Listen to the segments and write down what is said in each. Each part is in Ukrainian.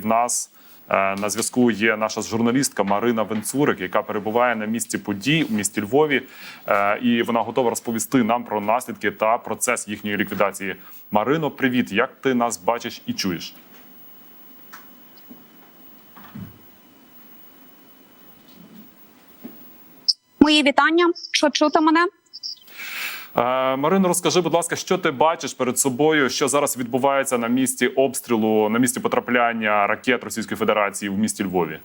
в нас е, на зв'язку є наша журналістка Марина Венцурик, яка перебуває на місці подій у місті Львові, Е, і вона готова розповісти нам про наслідки та процес їхньої ліквідації. Марино, привіт! Як ти нас бачиш і чуєш? Мої вітання. Що чути мене? Е, Марино, розкажи, будь ласка, що ти бачиш перед собою, що зараз відбувається на місці обстрілу, на місці потрапляння ракет Російської Федерації в місті Львові?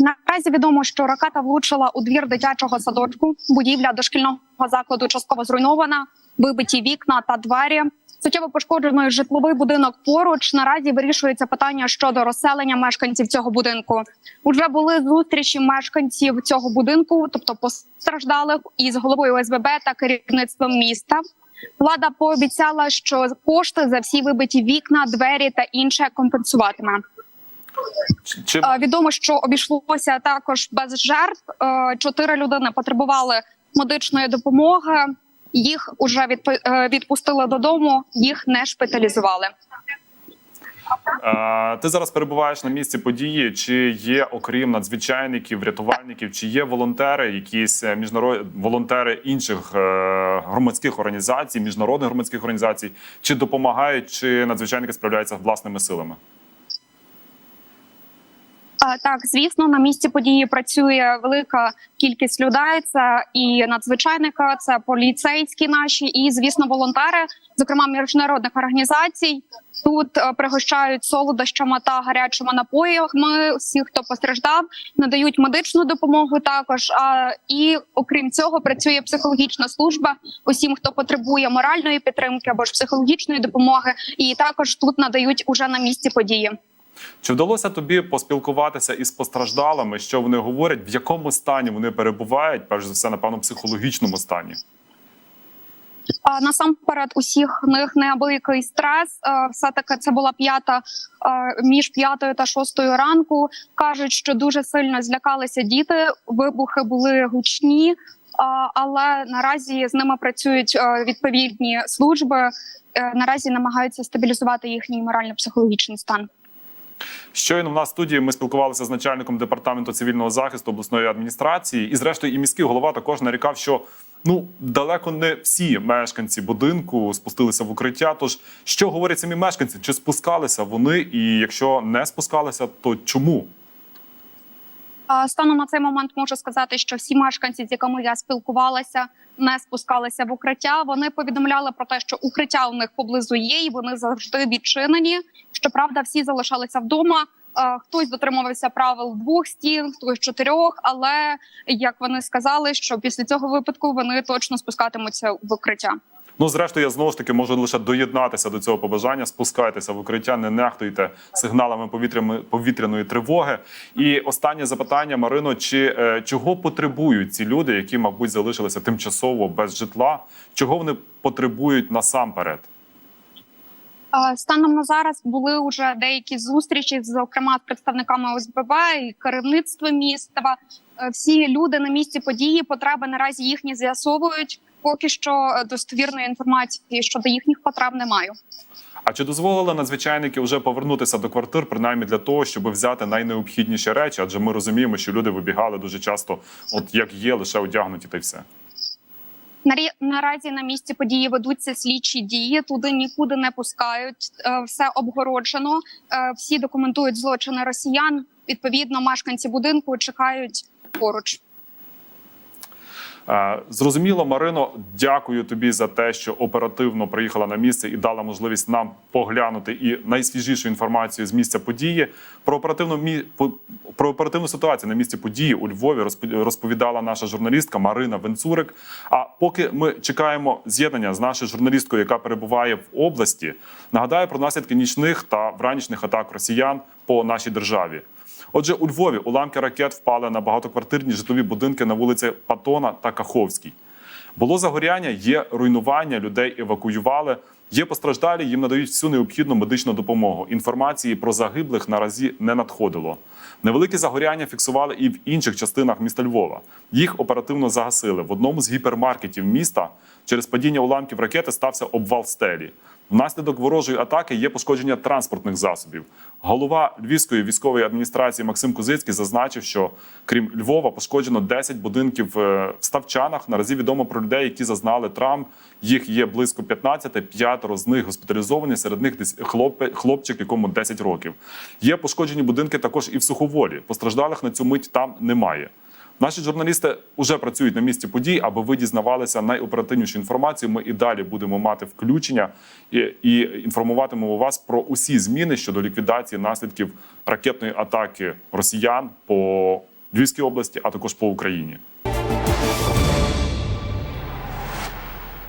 Наразі відомо, що ракета влучила у двір дитячого садочку. Будівля дошкільного закладу частково зруйнована, вибиті вікна та двері. Суттєво пошкоджений житловий будинок поруч. Наразі вирішується питання щодо розселення мешканців цього будинку. Уже були зустрічі мешканців цього будинку, тобто постраждалих, із головою ОСББ та керівництвом міста. Влада пообіцяла, що кошти за всі вибиті вікна, двері та інше компенсуватиме. Чи- Чи Е, Відомо, що обійшлося також без жертв. Е, Чотири людини потребували медичної допомоги. Їх уже е, відпустили додому, їх не шпиталізували. Ти зараз перебуваєш на місці події. Чи є, окрім надзвичайників, рятувальників, чи є волонтери, якісь е, міжнародні волонтери інших е, громадських організацій, міжнародних громадських організацій, чи допомагають, чи надзвичайники справляються власними силами? Е, Так, звісно, на місці події працює велика кількість людей. Це і надзвичайники, це поліцейські наші, і звісно, волонтери, зокрема міжнародних організацій. Тут е, пригощають солодощами та гарячими напоями. Всі, хто постраждав, надають медичну допомогу. Також а і окрім цього, працює психологічна служба усім, хто потребує моральної підтримки або ж психологічної допомоги. І також тут надають уже на місці події. Чи вдалося тобі поспілкуватися із постраждалими? Що вони говорять, в якому стані вони перебувають? Перш за все, напевно, психологічному стані. Насамперед, усіх них неабиякий стрес. Все таки це була п'ята е, між п'ятою та шостою ранку. кажуть, що дуже сильно злякалися діти. Вибухи були гучні, але наразі з ними працюють е, відповідні служби. Е, Наразі намагаються стабілізувати їхній морально-психологічний стан. Щойно в нас в студії ми спілкувалися з начальником департаменту цивільного захисту обласної адміністрації, і зрештою, і міський голова також нарікав, що ну далеко не всі мешканці будинку спустилися в укриття. Тож що говорять самі мешканці? Чи спускалися вони? І якщо не спускалися, то чому? Станом на цей момент можу сказати, що всі мешканці, з якими я спілкувалася, не спускалися в укриття. Вони повідомляли про те, що укриття у них поблизу є, і вони завжди відчинені. Щоправда, всі залишалися вдома. Хтось дотримувався правил двох стін, хтось чотирьох. Але як вони сказали, що після цього випадку вони точно спускатимуться в укриття. Ну, зрештою, я знову ж таки можу лише доєднатися до цього побажання. Спускайтеся в укриття, не нехтуйте сигналами повітряної тривоги. І останнє запитання, Марино: чи е, чого потребують ці люди, які, мабуть, залишилися тимчасово без житла? Чого вони потребують насамперед? Станом на зараз були вже деякі зустрічі, зокрема з представниками ОСББ і керівництва міста. Е, Всі люди на місці події потреби наразі їхні з'ясовують. Поки що е, достовірної інформації щодо їхніх потреб не маю. А чи дозволили надзвичайники вже повернутися до квартир, принаймні для того, щоб взяти найнеобхідніші речі? Адже ми розуміємо, що люди вибігали дуже часто, от як є, лише одягнуті, та й все. Наразі на місці події ведуться слідчі дії. Туди нікуди не пускають. Е, Все обгороджено. Е, Всі документують злочини росіян. Відповідно, мешканці будинку чекають поруч. Е, Зрозуміло, Марино, дякую тобі за те, що оперативно приїхала на місце і дала можливість нам поглянути і найсвіжішу інформацію з місця події. Про оперативну мі... про оперативну ситуацію на місці події у Львові розпо- розповідала наша журналістка Марина Венцурик. А поки ми чекаємо з'єднання з нашою журналісткою, яка перебуває в області, нагадаю про наслідки нічних та вранішніх атак росіян по нашій державі. Отже, у Львові уламки ракет впали на багатоквартирні житлові будинки на вулиці Патона та Каховській. Було загоряння, є руйнування, людей евакуювали. Є постраждалі, їм надають всю необхідну медичну допомогу. Інформації про загиблих наразі не надходило. Невеликі загоряння фіксували і в інших частинах міста Львова. Їх оперативно загасили. В одному з гіпермаркетів міста через падіння уламків ракети стався обвал стелі. Внаслідок ворожої атаки є пошкодження транспортних засобів. Голова Львівської військової адміністрації Максим Кузицький зазначив, що крім Львова пошкоджено 10 будинків е, в Ставчанах. Наразі відомо про людей, які зазнали травм. Їх є близько 15, п'ятеро з них госпіталізовані. Серед них десь хлопчик, якому 10 років. Є пошкоджені будинки також і в Суховолі. Постраждалих на цю мить там немає. Наші журналісти вже працюють на місці подій, аби ви дізнавалися найоперативнішу інформацію. Ми і далі будемо мати включення і, і інформуватимемо вас про усі зміни щодо ліквідації наслідків ракетної атаки росіян по Львівській області, а також по Україні.